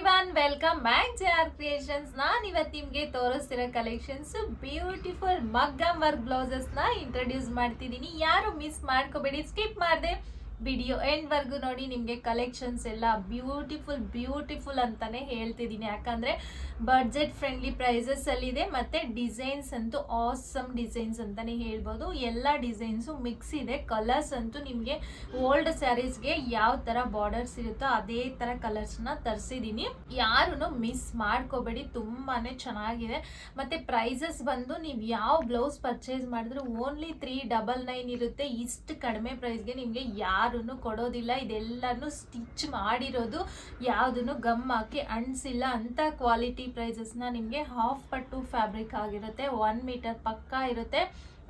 Everyone welcome back J R creations ನಾನು ಇವತ್ತು ನಿಮಗೆ ತೋರಿಸ್ತಿರೋ ಕಲೆಕ್ಷನ್ಸ್ ಬ್ಯೂಟಿಫುಲ್ ಮಗ್ಗಮ್ ವರ್ಕ್ ಬ್ಲೌಸಸ್ನ ಇಂಟ್ರೊಡ್ಯೂಸ್ ಮಾಡ್ತಿದ್ದೀನಿ. ಯಾರು ಮಿಸ್ ಮಾಡ್ಕೋಬೇಡಿ ಸ್ಕಿಪ್ ಮಾಡಿದೆ. ವಿಡಿಯೋ ಎಂಡ್ ವರ್ಗು ನೋಡಿ, ನಿಮಗೆ ಕಲೆಕ್ಷನ್ಸ್ ಎಲ್ಲ ಬ್ಯೂಟಿಫುಲ್ ಬ್ಯೂಟಿಫುಲ್ ಅಂತಲೇ ಹೇಳ್ತಿದ್ದೀನಿ. ಯಾಕಂದರೆ ಬಡ್ಜೆಟ್ ಫ್ರೆಂಡ್ಲಿ ಪ್ರೈಸಸ್ ಅಲ್ಲಿ ಇದೆ ಮತ್ತೆ ಡಿಸೈನ್ಸ್ ಅಂತೂ ಆಸಮ್ ಡಿಸೈನ್ಸ್ ಅಂತಲೇ ಹೇಳ್ಬೋದು. ಎಲ್ಲ ಡಿಸೈನ್ಸು ಮಿಕ್ಸ್ ಇದೆ. ಕಲರ್ಸ್ ಅಂತೂ ನಿಮಗೆ ಓಲ್ಡ್ ಸ್ಯಾರೀಸ್ಗೆ ಯಾವ ಥರ ಬಾರ್ಡರ್ಸ್ ಇರುತ್ತೋ ಅದೇ ಥರ ಕಲರ್ಸ್ನ ತರಿಸಿದ್ದೀನಿ ಯಾರು ಮಿಸ್ ಮಾಡ್ಕೋಬೇಡಿ ತುಂಬಾ ಚೆನ್ನಾಗಿದೆ. ಮತ್ತು ಪ್ರೈಸಸ್ ಬಂದು ನೀವು ಯಾವ ಬ್ಲೌಸ್ ಪರ್ಚೇಸ್ ಮಾಡಿದ್ರು ಓನ್ಲಿ ತ್ರೀ ಡಬಲ್ ನೈನ್ ಇರುತ್ತೆ. ಇಷ್ಟು ಕಡಿಮೆ ಪ್ರೈಸ್ಗೆ ನಿಮಗೆ ಯಾರೂ ಕೊಡೋದಿಲ್ಲ, ಇದೆಲ್ಲನೂ ಸ್ಟಿಚ್ ಮಾಡಿರೋದು, ಯಾವುದನ್ನು ಗಮ್ ಹಾಕಿ ಅಂಟಿಸಿಲ್ಲ. ಅಂತ ಕ್ವಾಲಿಟಿ ಪ್ರೈಸಸ್ನ ನಿಮಗೆ ಹಾಫ್ ಪಟ್ಟು ಫ್ಯಾಬ್ರಿಕ್ ಆಗಿರುತ್ತೆ, ಒನ್ ಮೀಟರ್ ಪಕ್ಕ ಇರುತ್ತೆ.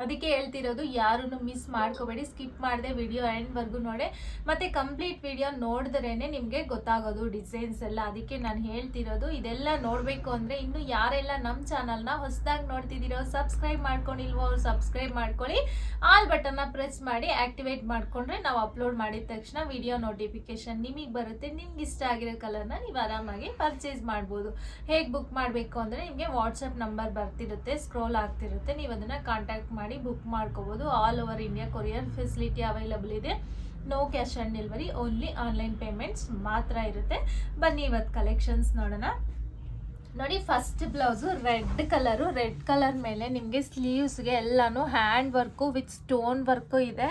ಅದಕ್ಕೆ ಹೇಳ್ತಿರೋದು ಯಾರೂ ಮಿಸ್ ಮಾಡ್ಕೋಬೇಡಿ ಸ್ಕಿಪ್ ಮಾಡಿದೆ ವಿಡಿಯೋ ಎಂಡ್ವರೆಗೂ ನೋಡಿ. ಮತ್ತೆ ಕಂಪ್ಲೀಟ್ ವಿಡಿಯೋ ನೋಡಿದ್ರೇ ನಿಮಗೆ ಗೊತ್ತಾಗೋದು ಡಿಸೈನ್ಸ್ ಎಲ್ಲ. ಅದಕ್ಕೆ ನಾನು ಹೇಳ್ತಿರೋದು ಇದೆಲ್ಲ ನೋಡಬೇಕು ಅಂದರೆ ಇನ್ನು ಯಾರೆಲ್ಲ ನಮ್ಮ ಚಾನಲ್ನ ಹೊಸದಾಗಿ ನೋಡ್ತಿದ್ದೀರೋ ಸಬ್ಸ್ಕ್ರೈಬ್ ಮಾಡ್ಕೊಂಡಿಲ್ವೋ ಅವ್ರು ಸಬ್ಸ್ಕ್ರೈಬ್ ಮಾಡ್ಕೊಳ್ಳಿ. ಆಲ್ ಬಟನ್ನ ಪ್ರೆಸ್ ಮಾಡಿ ಆಕ್ಟಿವೇಟ್ ಮಾಡಿಕೊಂಡ್ರೆ ನಾವು ಅಪ್ಲೋಡ್ ಮಾಡಿದ ತಕ್ಷಣ ವಿಡಿಯೋ ನೋಟಿಫಿಕೇಶನ್ ನಿಮಗೆ ಬರುತ್ತೆ. ನಿಮ್ಗೆ ಇಷ್ಟ ಆಗಿರೋ ಕಲರ್ನ ನೀವು ಆರಾಮಾಗಿ ಪರ್ಚೇಸ್ ಮಾಡ್ಬೋದು. ಹೇಗೆ ಬುಕ್ ಮಾಡಬೇಕು ಅಂದರೆ ನಿಮಗೆ ವಾಟ್ಸಪ್ ನಂಬರ್ ಬರ್ತಿರುತ್ತೆ ಸ್ಕ್ರೋಲ್ ಆಗ್ತಿರುತ್ತೆ. ನೀವು ಅದನ್ನು ಕಾಂಟ್ಯಾಕ್ಟ್ ಮಾಡಿ. ಬುಕ್ ಮಾಡ್ಕೋಬೋದು. All over India courier facility available ಇದೆ. No cash on delivery only online payments ಮಾತ್ರ ಇರುತ್ತೆ. ಬನ್ನಿ ಇವತ್ತು ಕಲೆಕ್ಷನ್ಸ್ ನೋಡೋಣ. ನೋಡಿ first blouse red colour red colour ಮೇಲೆ ನಿಮಗೆ ಸ್ಲೀವ್ಸ್ಗೆ ಎಲ್ಲಾನು hand work with stone work ಇದೆ.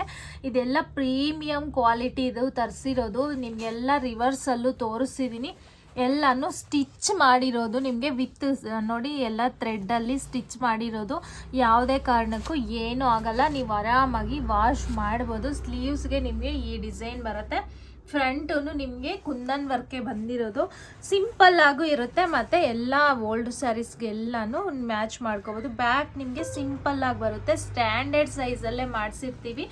ಇದೆಲ್ಲ ಪ್ರೀಮಿಯಂ ಕ್ವಾಲಿಟಿ ಇದು ತರಿಸಿರೋದು. ನಿಮಗೆಲ್ಲ ರಿವರ್ಸಲ್ಲೂ ತೋರಿಸಿದ್ದೀನಿ ಎಲ್ಲಾನು ಸ್ಟಿಚ್ ಮಾಡಿರೋದು ನಿಮಗೆ ವಿತ್ ನೋಡಿ ಎಲ್ಲ ಥ್ರೆಡ್ಡಲ್ಲಿ ಸ್ಟಿಚ್ ಮಾಡಿರೋದು. ಯಾವುದೇ ಕಾರಣಕ್ಕೂ ಏನೂ ಆಗಲ್ಲ. ನೀವು ಆರಾಮಾಗಿ ವಾಶ್ ಮಾಡ್ಬೋದು. ಸ್ಲೀವ್ಸ್ಗೆ ನಿಮಗೆ ಈ ಡಿಸೈನ್ ಬರುತ್ತೆ. ಫ್ರಂಟು ನಿಮಗೆ ಕುಂದನ್ ವರ್ಕೆ ಬಂದಿರೋದು. ಸಿಂಪಲ್ ಆಗು ಇರುತ್ತೆ, ಮತ್ತು ಎಲ್ಲ ಓಲ್ಡ್ ಸ್ಯಾರೀಸ್ಗೆಲ್ಲನೂ ಮ್ಯಾಚ್ ಮಾಡ್ಕೋಬೋದು. ಬ್ಯಾಕ್ ನಿಮಗೆ ಸಿಂಪಲ್ ಆಗಿ ಬರುತ್ತೆ. ಸ್ಟ್ಯಾಂಡರ್ಡ್ ಸೈಜಲ್ಲೇ ಮಾಡಿಸಿರ್ತೀವಿ.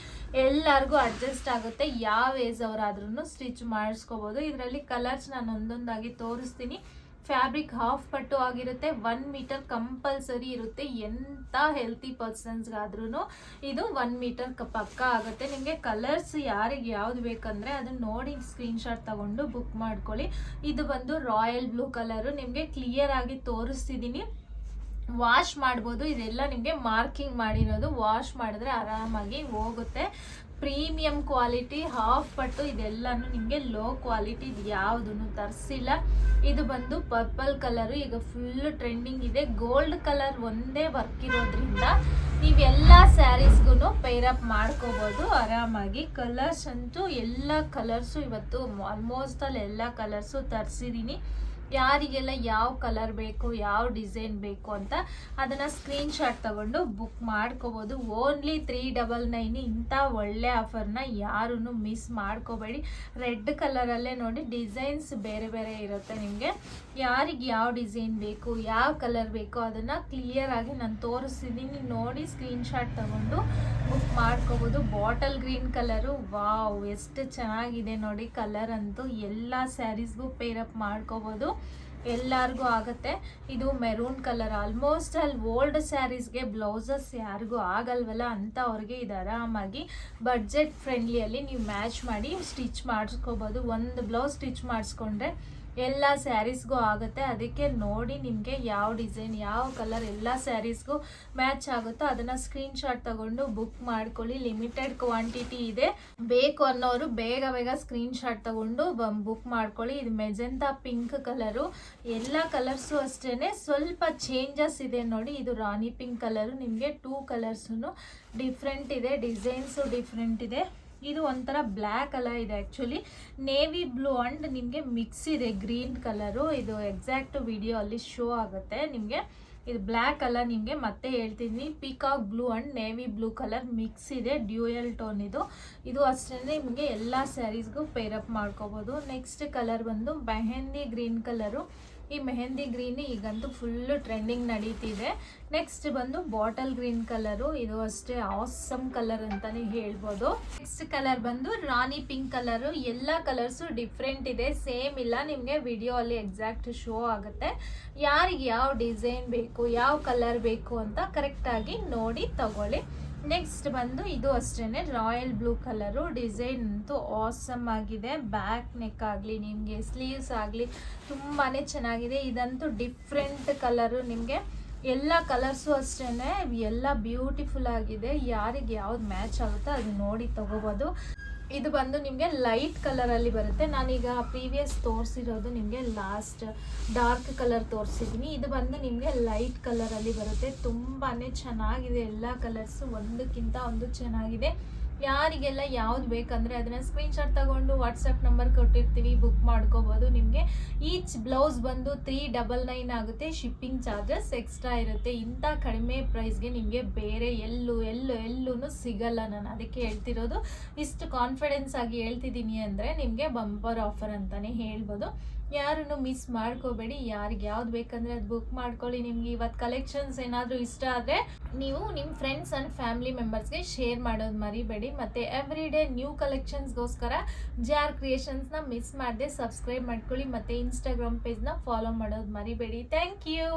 ಎಲ್ಲರಿಗೂ ಅಡ್ಜಸ್ಟ್ ಆಗುತ್ತೆ. ಯಾವ ಏಜ್ ಅವರಾದ್ರೂ ಸ್ಟಿಚ್ ಮಾಡಿಸ್ಕೋಬೋದು. ಇದರಲ್ಲಿ ಕಲರ್ಸ್ ನಾನು ಒಂದೊಂದಾಗಿ ತೋರಿಸ್ತೀನಿ. ಫ್ಯಾಬ್ರಿಕ್ ಹಾಫ್ ಪಟ್ಟು ಆಗಿರುತ್ತೆ ಒನ್ ಮೀಟರ್ ಕಂಪಲ್ಸರಿ ಇರುತ್ತೆ. ಎಂಥ ಹೆಲ್ತಿ ಪರ್ಸನ್ಸ್ಗಾದ್ರೂ ಇದು ಒನ್ ಮೀಟರ್ ಪಕ್ಕ ಆಗುತ್ತೆ. ನಿಮಗೆ ಕಲರ್ಸ್ ಯಾರಿಗೆ ಯಾವ್ದು ಬೇಕಂದ್ರೆ ಅದನ್ನ ನೋಡಿ ಸ್ಕ್ರೀನ್ಶಾಟ್ ತಗೊಂಡು ಬುಕ್ ಮಾಡ್ಕೊಳ್ಳಿ. ಇದು ಬಂದು ರಾಯಲ್ ಬ್ಲೂ ಕಲರು ನಿಮಗೆ ಕ್ಲಿಯರ್ ಆಗಿ ತೋರಿಸ್ತಿದ್ದೀನಿ ವಾಶ್ ಮಾಡ್ಬೋದು. ಇದೆಲ್ಲ ನಿಮಗೆ ಮಾರ್ಕಿಂಗ್ ಮಾಡಿರೋದು. ವಾಶ್ ಮಾಡಿದ್ರೆ ಆರಾಮಾಗಿ ಹೋಗುತ್ತೆ. ಪ್ರೀಮಿಯಂ ಕ್ವಾಲಿಟಿ ಹಾಫ್ ಪಟ್ಟು ಇದೆಲ್ಲನೂ ನಿಮಗೆ ಲೋ ಕ್ವಾಲಿಟಿ ಯಾವುದನ್ನು ತರಿಸಿಲ್ಲ. ಇದು ಬಂದು ಪರ್ಪಲ್ ಕಲರು ಈಗ ಫುಲ್ ಟ್ರೆಂಡಿಂಗ್ ಇದೆ. ಗೋಲ್ಡ್ ಕಲರ್ ಒಂದೇ ವರ್ಕ್ ಇರೋದ್ರಿಂದ ನೀವೆಲ್ಲ ಸ್ಯಾರೀಸ್ಗೂ ಪೇರಪ್ ಮಾಡ್ಕೋಬೋದು. ಆರಾಮಾಗಿ ಕಲರ್ಸ್ ಅಂತೂ ಎಲ್ಲ ಕಲರ್ಸು ಇವತ್ತು ಆಲ್ಮೋಸ್ಟ್ ಅಲ್ಲಿ ಎಲ್ಲ ಕಲರ್ಸು ತರಿಸಿದ್ದೀನಿ ಯಾರಿಗೆಲ್ಲ ಯಾವ ಕಲರ್ ಬೇಕು, ಯಾವ ಡಿಸೈನ್ ಬೇಕು ಅಂತ ಅದನ್ನು ಸ್ಕ್ರೀನ್ಶಾಟ್ ತಗೊಂಡು ಬುಕ್ ಮಾಡ್ಕೋಬೋದು. ಓನ್ಲಿ ತ್ರೀ ಡಬಲ್ ನೈನ್ ಇಂಥ ಒಳ್ಳೆ ಆಫರ್ನ ಯಾರೂ ಮಿಸ್ ಮಾಡ್ಕೋಬೇಡಿ. ರೆಡ್ ಕಲರಲ್ಲೇ ನೋಡಿ ಡಿಸೈನ್ಸ್ ಬೇರೆ ಬೇರೆ ಇರುತ್ತೆ ನಿಮಗೆ. ಯಾರಿಗೆ ಯಾವ ಡಿಸೈನ್ ಬೇಕು, ಯಾವ ಕಲರ್ ಬೇಕು ಅದನ್ನು ಕ್ಲಿಯರ್ ಆಗಿ ನಾನು ತೋರಿಸ್ತಿದ್ದೀನಿ ನೋಡಿ ಸ್ಕ್ರೀನ್ಶಾಟ್ ತಗೊಂಡು ಬುಕ್ ಮಾಡ್ಕೋಬೋದು. ಬಾಟಲ್ ಗ್ರೀನ್ ಕಲರು ವಾವ್ ಎಷ್ಟು ಚೆನ್ನಾಗಿದೆ ನೋಡಿ ಕಲರ್ ಅಂತೂ ಎಲ್ಲ ಸ್ಯಾರೀಸ್ಗೂ ಪೇರಪ್ ಮಾಡ್ಕೋಬೋದು. ಎಲ್ಲರಿಗೂ ಆಗುತ್ತೆ. ಇದು ಮೆರೂನ್ ಕಲರ್. ಆಲ್ಮೋಸ್ಟ್ ಅಲ್ಲಿ ಓಲ್ಡ್ ಸ್ಯಾರೀಸ್ಗೆ ಬ್ಲೌಸಸ್ ಯಾರಿಗೂ ಆಗಲ್ವಲ್ಲ ಅಂತ ಅವ್ರಿಗೆ ಇದು ಆರಾಮಾಗಿ ಬಡ್ಜೆಟ್ ಫ್ರೆಂಡ್ಲಿಯಲ್ಲಿ ನೀವು ಮ್ಯಾಚ್ ಮಾಡಿ ಸ್ಟಿಚ್ ಮಾಡಿಸ್ಕೋಬೋದು. ಒಂದು ಬ್ಲೌಸ್ ಸ್ಟಿಚ್ ಮಾಡಿಸ್ಕೊಂಡ್ರೆ ಎಲ್ಲ ಸ್ಯಾರೀಸ್ಗೂ ಆಗುತ್ತೆ. ಅದಕ್ಕೆ ನೋಡಿ ನಿಮಗೆ ಯಾವ ಡಿಸೈನ್, ಯಾವ ಕಲರ್ ಎಲ್ಲ ಸ್ಯಾರೀಸ್ಗೂ ಮ್ಯಾಚ್ ಆಗುತ್ತೋ ಅದನ್ನು ಸ್ಕ್ರೀನ್ಶಾಟ್ ತಗೊಂಡು ಬುಕ್ ಮಾಡ್ಕೊಳ್ಳಿ. ಲಿಮಿಟೆಡ್ ಕ್ವಾಂಟಿಟಿ ಇದೆ. ಬೇಕು ಅನ್ನೋರು ಬೇಗ ಬೇಗ ಸ್ಕ್ರೀನ್ಶಾಟ್ ತಗೊಂಡು ಬುಕ್ ಮಾಡ್ಕೊಳ್ಳಿ. ಇದು ಮೆಜೆಂತಾ ಪಿಂಕ್ ಕಲರು. ಎಲ್ಲ ಕಲರ್ಸು ಅಷ್ಟೇ ಸ್ವಲ್ಪ ಚೇಂಜಸ್ ಇದೆ ನೋಡಿ. ಇದು ರಾಣಿ ಪಿಂಕ್ ಕಲರು. ನಿಮಗೆ ಟೂ ಕಲರ್ಸು ಡಿಫ್ರೆಂಟ್ ಇದೆ. ಡಿಸೈನ್ಸು ಡಿಫ್ರೆಂಟ್ ಇದೆ. ಇದು ಒಂಥರ ಬ್ಲ್ಯಾಕ್ ಕಲರ್ ಇದೆ ಆ್ಯಕ್ಚುಲಿ ನೇವಿ ಬ್ಲೂ ಅಂಡ್ ನಿಮಗೆ ಮಿಕ್ಸ್ ಇದೆ ಗ್ರೀನ್ ಕಲರು. ಇದು ಎಕ್ಸಾಕ್ಟ್ ವಿಡಿಯೋ ಅಲ್ಲಿ ಶೋ ಆಗುತ್ತೆ ನಿಮಗೆ. ಇದು ಬ್ಲ್ಯಾಕ್ ಅಲ್ಲ ನಿಮಗೆ ಮತ್ತೆ ಹೇಳ್ತೀನಿ. Peacock blue and navy blue colour mix ಇದೆ ಡ್ಯೂಯಲ್ ಟೋನ್ ಇದು. ಇದು ಅಷ್ಟೇ ನಿಮಗೆ ಎಲ್ಲ ಸ್ಯಾರೀಸ್ಗೂ ಪೇರಪ್ ಮಾಡ್ಕೋಬೋದು. ನೆಕ್ಸ್ಟ್ ಕಲರ್ ಬಂದು ಮೆಹೆಂದಿ ಗ್ರೀನ್ ಕಲರು ಈ ಮೆಹಂದಿ ಗ್ರೀನ್ ಈಗಂತೂ ಫುಲ್ಲು ಟ್ರೆಂಡಿಂಗ್ ನಡೀತಿದೆ. ನೆಕ್ಸ್ಟ್ ಬಂದು ಬಾಟಲ್ ಗ್ರೀನ್ ಕಲರು ಇದು ಅಷ್ಟೇ ಆಸಮ್ ಕಲರ್ ಅಂತಾನೆ ಹೇಳ್ಬೋದು. ನೆಕ್ಸ್ಟ್ ಕಲರ್ ಬಂದು ರಾಣಿ ಪಿಂಕ್ ಕಲರು ಎಲ್ಲ ಕಲರ್ಸು ಡಿಫ್ರೆಂಟ್ ಇದೆ. ಸೇಮ್ ಇಲ್ಲ, ನಿಮಗೆ ವಿಡಿಯೋ ಅಲ್ಲಿ ಎಕ್ಸಾಕ್ಟ್ ಶೋ ಆಗುತ್ತೆ. ಯಾರಿಗೆ ಯಾವ ಡಿಸೈನ್ ಬೇಕು, ಯಾವ ಕಲರ್ ಬೇಕು ಅಂತ ಕರೆಕ್ಟಾಗಿ ನೋಡಿ ತಗೊಳ್ಳಿ. ನೆಕ್ಸ್ಟ್ ಬಂದು ಇದು ಅಷ್ಟೇ ರಾಯಲ್ ಬ್ಲೂ ಕಲರು ಡಿಸೈನ್ ಅಂತೂ ಆಸಮ್ ಆಗಿದೆ. ಬ್ಯಾಕ್ ನೆಕ್ ಆಗಲಿ, ನಿಮಗೆ ಸ್ಲೀವ್ಸ್ ಆಗಲಿ ತುಂಬಾ ಚೆನ್ನಾಗಿದೆ. ಇದಂತೂ ಡಿಫ್ರೆಂಟ್ ಕಲರು ನಿಮಗೆ. ಎಲ್ಲ ಕಲರ್ಸು ಅಷ್ಟೇ ಎಲ್ಲ ಬ್ಯೂಟಿಫುಲ್ ಆಗಿದೆ. ಯಾರಿಗೆ ಯಾವ್ದು ಮ್ಯಾಚ್ ಆಗುತ್ತೋ ಅದು ನೋಡಿ ತಗೋಬೋದು. ಇದು ಬಂದು ನಿಮಗೆ ಲೈಟ್ ಕಲರಲ್ಲಿ ಬರುತ್ತೆ. ನಾನೀಗ ಪ್ರೀವಿಯಸ್ ತೋರಿಸಿರೋದು ನಿಮಗೆ ಲಾಸ್ಟ್ ಡಾರ್ಕ್ ಕಲರ್ ತೋರಿಸಿದ್ದೀನಿ ಇದು ಬಂದು ನಿಮಗೆ ಲೈಟ್ ಕಲರಲ್ಲಿ ಬರುತ್ತೆ. ತುಂಬಾ ಚೆನ್ನಾಗಿದೆ. ಎಲ್ಲ ಕಲರ್ಸು ಒಂದಕ್ಕಿಂತ ಒಂದು ಚೆನ್ನಾಗಿದೆ. ಯಾರಿಗೆಲ್ಲ ಯಾವ್ದು ಬೇಕಂದರೆ ಅದನ್ನು ಸ್ಕ್ರೀನ್ಶಾಟ್ ತಗೊಂಡು ವಾಟ್ಸಪ್ ನಂಬರ್ ಕೊಟ್ಟಿರ್ತೀವಿ ಬುಕ್ ಮಾಡ್ಕೋಬೋದು. ನಿಮಗೆ ಈಚ್ ಬ್ಲೌಸ್ ಬಂದು ತ್ರೀ ಡಬಲ್ ನೈನ್ ಆಗುತ್ತೆ. ಶಿಪ್ಪಿಂಗ್ ಚಾರ್ಜಸ್ ಎಕ್ಸ್ಟ್ರಾ ಇರುತ್ತೆ. ಇಂಥ ಕಡಿಮೆ ಪ್ರೈಸ್ಗೆ ನಿಮಗೆ ಬೇರೆ ಎಲ್ಲೂ ಎಲ್ಲೂ ಎಲ್ಲೂ ಸಿಗಲ್ಲ ನಾನು. ಅದಕ್ಕೆ ಹೇಳ್ತಿರೋದು ಇಷ್ಟು ಕಾನ್ಫಿಡೆನ್ಸ್ ಆಗಿ ಹೇಳ್ತಿದ್ದೀನಿ ಅಂದರೆ ನಿಮಗೆ ಬಂಪರ್ ಆಫರ್ ಅಂತಲೇ ಹೇಳ್ಬೋದು. ಯಾರನ್ನು ಮಿಸ್ ಮಾಡ್ಕೋಬೇಡಿ. ಯಾರಿಗೆ ಯಾವ್ದು ಬೇಕಂದ್ರೆ ಅದು ಬುಕ್ ಮಾಡ್ಕೊಳ್ಳಿ ನಿಮ್ಗೆ. ಇವತ್ತು ಕಲೆಕ್ಷನ್ಸ್ ಏನಾದರೂ ಇಷ್ಟ ಆದರೆ ನೀವು ನಿಮ್ಮ ಫ್ರೆಂಡ್ಸ್ ಆ್ಯಂಡ್ ಫ್ಯಾಮಿಲಿ ಮೆಂಬರ್ಸ್ಗೆ ಶೇರ್ ಮಾಡೋದು ಮರಿಬೇಡಿ. ಮತ್ತು ಎವ್ರಿ ಡೇ ನ್ಯೂ ಕಲೆಕ್ಷನ್ಸ್ಗೋಸ್ಕರ ಜೆ ಆರ್ ಕ್ರಿಯೇಷನ್ಸ್ನ ಮಿಸ್ ಮಾಡದೆ ಸಬ್ಸ್ಕ್ರೈಬ್ ಮಾಡ್ಕೊಳ್ಳಿ. ಮತ್ತು ಇನ್ಸ್ಟಾಗ್ರಾಮ್ ಪೇಜ್ನ ಫಾಲೋ ಮಾಡೋದು ಮರಿಬೇಡಿ. Thank you